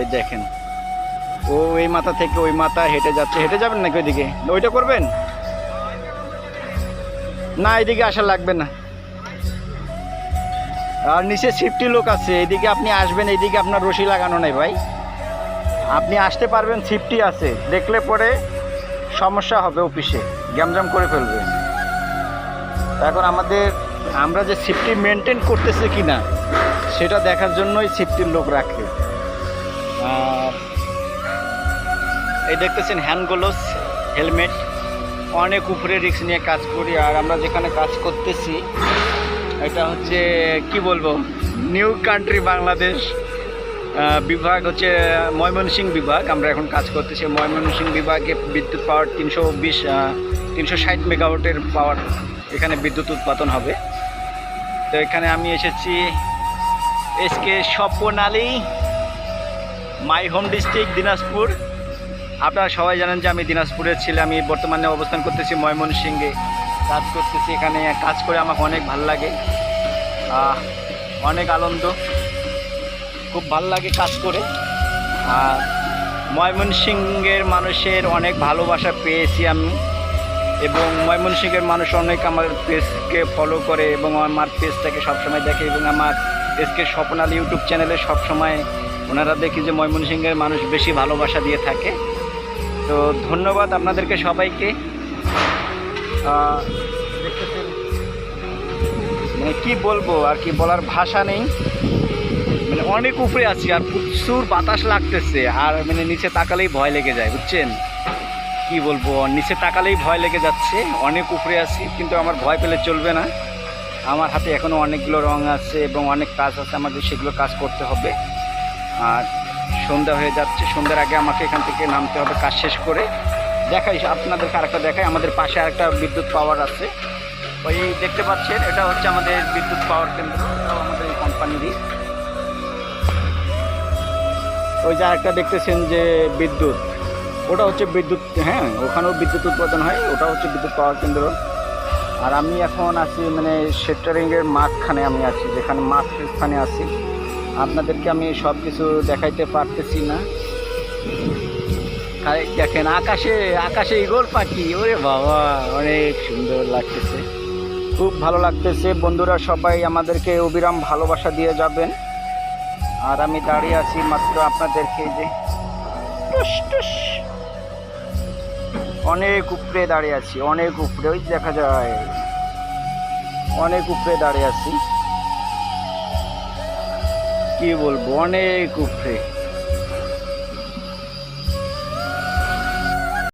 এই দেখেন। ও এই মাথা থেকে ওই মাথা হেঁটে যাচ্ছে। হেঁটে যাবেন নাকি ওইদিকে? ওইটা করবেন? না, এদিকে আসা লাগবে না। আর নিচে সিফটি লোক আছে। এদিকে আপনি আসবেন এইদিকে আপনার রশি লাগানো নেই ভাই। আপনি আসতে পারবেন সিফটি আছে। দেখলে পরে সমস্যা হবে অফিসে। গ্যামজাম করে ফেলবে এখন আমাদের, আমরা যে সিফটি মেনটেন করতেছে কি না সেটা দেখার জন্যই সিফটির লোক রাখে। এই দেখতেছেন হ্যান্ড গ্লোভস হেলমেট অনেক উপরে রিক্স নিয়ে কাজ করি। আর আমরা যেখানে কাজ করতেছি, এটা হচ্ছে, কি বলব নিউ কান্ট্রি বাংলাদেশ বিভাগ হচ্ছে ময়মনসিংহ বিভাগ। আমরা এখন কাজ করতেছি ময়মনসিংহ বিভাগে বিদ্যুৎ পাওয়ার তিনশো বিশ তিনশো ষাট মেগাওয়াটের পাওয়ার এখানে বিদ্যুৎ উৎপাদন হবে। তো এখানে আমি এসেছি S K Swapnali my home district Dinajpur. আপনারা সবাই জানেন যে আমি দিনাজপুরের ছেলে, আমি বর্তমানে অবস্থান করতেছি ময়মনসিংহে। কাজ করতেছি এখানে, কাজ করে আমাকে অনেক ভালো লাগে। অনেক আনন্দ, খুব ভালো লাগে কাজ করে। আর ময়মনসিংহের মানুষের অনেক ভালোবাসা পেয়েছি আমি। এবং ময়মনসিংহের মানুষ অনেক আমার পেজকে ফলো করে এবং আমার পেজটাকে সবসময় দেখে এবং আমার এসকে স্বপ্নাল ইউটিউব চ্যানেলে সবসময় ওনারা দেখি যে ময়মনসিংহের মানুষ বেশি ভালোবাসা দিয়ে থাকে। তো ধন্যবাদ আপনাদেরকে সবাইকে। মানে কি বলব আর কি বলার ভাষা নেই। মানে অনেক উপরে আছি আর প্রচুর বাতাস লাগতেছে আর মানে নিচে তাকালেই ভয় লেগে যায়, বুঝছেন? কি বলব, নিচে তাকালেই ভয় লেগে যাচ্ছে, অনেক উপরে আছি কিন্তু আমার ভয় পেলে চলবে না। আমার হাতে এখনও অনেকগুলো রং আছে এবং অনেক কাজ আছে, আমাকে সেগুলো কাজ করতে হবে। আর সন্ধ্যা হয়ে যাচ্ছে। সন্ধ্যার আগে আমাকে এখান থেকে নামতে হবে, কাজ শেষ করে। দেখাই, আপনাদেরকে আরেকটা দেখাই। আমাদের পাশে আরেকটা বিদ্যুৎ পাওয়ার আছে। ওই দেখতে পাচ্ছেন, এটা হচ্ছে আমাদের বিদ্যুৎ পাওয়ার কেন্দ্র। এটাও আমাদের এই কোম্পানিরই। ওই যে আরেকটা দেখতেছেন যে বিদ্যুৎ। ওটা হচ্ছে বিদ্যুৎ হ্যাঁ ওখানেও বিদ্যুৎ উৎপাদন হয় ওটা হচ্ছে বিদ্যুৎ পাওয়ার কেন্দ্র। আর আমি এখন আছি মানে সেক্টরিংয়ের মাঝখানে আমি আছি, যেখানে স্থানে আছি। আপনাদেরকে আমি সব কিছু দেখাইতে পারতেছি না। দেখেন, আকাশে আকাশে ইগল পাখি, ওরে বাবা, অনেক সুন্দর লাগতেছে। খুব ভালো লাগতেছে। বন্ধুরা, সবাই আমাদেরকে অবিরাম ভালোবাসা দিয়ে যাবেন। আর আমি দাঁড়িয়ে আছি মাত্র আপনাদেরকে যে। অনেক উপরে দাঁড়িয়ে আছি, অনেক উপরে, ওই দেখা যায়। অনেক উপরে দাঁড়িয়ে আছি। কি বলব অনেক উপরে